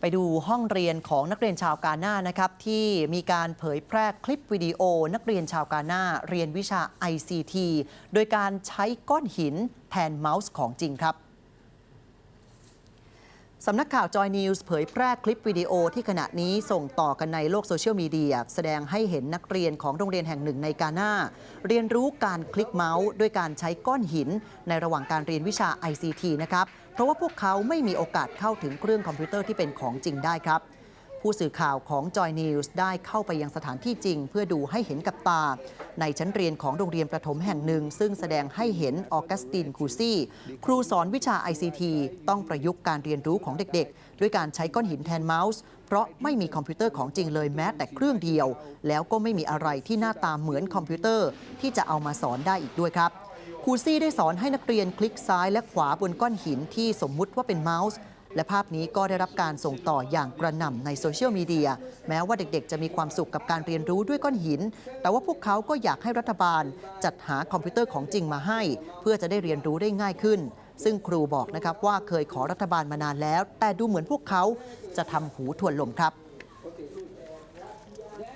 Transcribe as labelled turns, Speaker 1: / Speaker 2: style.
Speaker 1: ไปดูห้องเรียนของนักเรียนชาวกาหน้านะครับที่มีการเผยแพร่คลิปวิดีโอ นักเรียนชาวกาหน้าเรียนวิชา ICT โดยการใช้ก้อนหินแทนเมาส์ของจริงครับ สำนักข่าวจอยนิวส์เผยแพร่คลิปวิดีโอที่ขณะนี้ส่งต่อกันในโลกโซเชียลมีเดีย แสดงให้เห็นนักเรียนของโรงเรียนแห่งหนึ่งในกาหน้า เรียนรู้การคลิกเมาส์ด้วยการใช้ก้อนหิน ในระหว่างการเรียนวิชา ICT นะครับ เพราะว่าพวกเขาไม่มีโอกาสเข้าถึงเครื่องคอมพิวเตอร์ที่เป็นของจริงได้ครับ ผู้สื่อข่าวของ Joy News ได้เข้าไปยังสถานที่จริง เพื่อดูให้เห็นกับตา ในชั้นเรียนของโรงเรียนประถมแห่งหนึ่ง ซึ่งแสดงให้เห็นออกัสตินคูซี่ ครูสอนวิชา ICT ต้องประยุกต์การเรียนรู้ของเด็กๆ ด้วยการใช้ก้อนหินแทนเมาส์ เพราะไม่มีคอมพิวเตอร์ของจริงเลยแม้แต่เครื่องเดียว แล้วก็ไม่มีอะไรที่หน้าตาเหมือนคอมพิวเตอร์ ที่จะเอามาสอนได้อีกด้วยครับครูซี่ได้สอนให้นักเรียนคลิกซ้ายและขวาบนก้อนหินที่สมมุติว่าเป็นเมาส์ และภาพนี้ก็ได้รับการส่งต่ออย่างกระหน่ำในโซเชียลมีเดียแม้ว่าเด็กๆ จะมีความสุขกับการเรียนรู้ด้วยก้อนหิน แต่ว่าพวกเขาก็อยากให้รัฐบาล จัดหาคอมพิวเตอร์ของจริงมาให้ เพื่อจะได้เรียนรู้ได้ง่ายขึ้น ซึ่งครูบอกนะครับว่าเคยขอรัฐบาลมานานแล้ว แต่ดูเหมือนพวกเขาจะทำหูทวนลมครับ